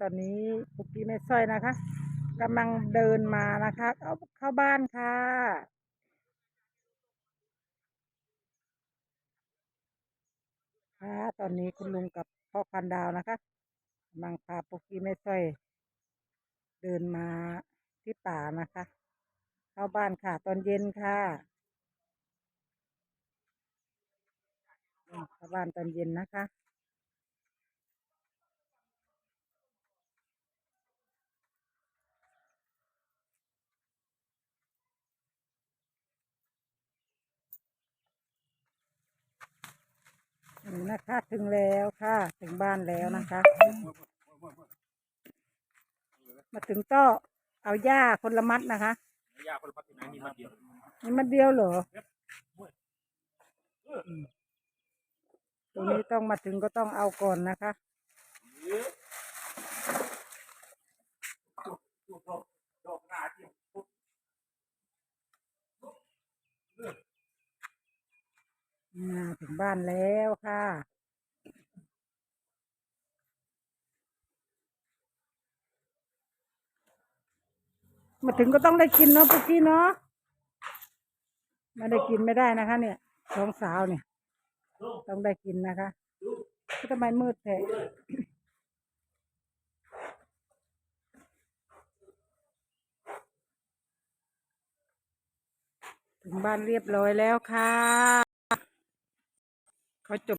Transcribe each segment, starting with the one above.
ตอนนี้ปุกกี้แม่สร้อยนะคะกำลังเดินมานะคะเอาเข้าบ้านค่ะค่ะตอนนี้คุณลุงกับพ่อพันดาวนะคะกำลังพาปุกกี้แม่สร้อย เดินมาที่ป่านะคะ เข้าบ้านค่ะ ตอนเย็นค่ะเข้าบ้านตอนเย็นนะคะ นะคะ ถึงแล้วค่ะ ถึงบ้านแล้วนะคะ มาถึงก็เอาหญ้าคนละมัดนะคะยาคนละพัดที่ไหนนี่มาเดียวนี่มัดเดียวเหรออืมตรงนี้ต้องมาถึงก็ต้องเอาก่อนนะคะดอกหน้าที่ มาถึง บ้านแล้วค่ะ มาถึงก็ต้องได้กินเนาะปุ๊กกี้เนาะไม่ได้กินไม่ได้นะคะ เนี่ยท้องสาวเนี่ย ต้องได้กินนะคะทำไมมืดแท้ถึงบ้านเรียบร้อยแล้วค่ะ ขาจบ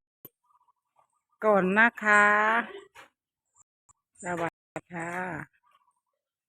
ก่อนนะคะ สวัสดีค่ะ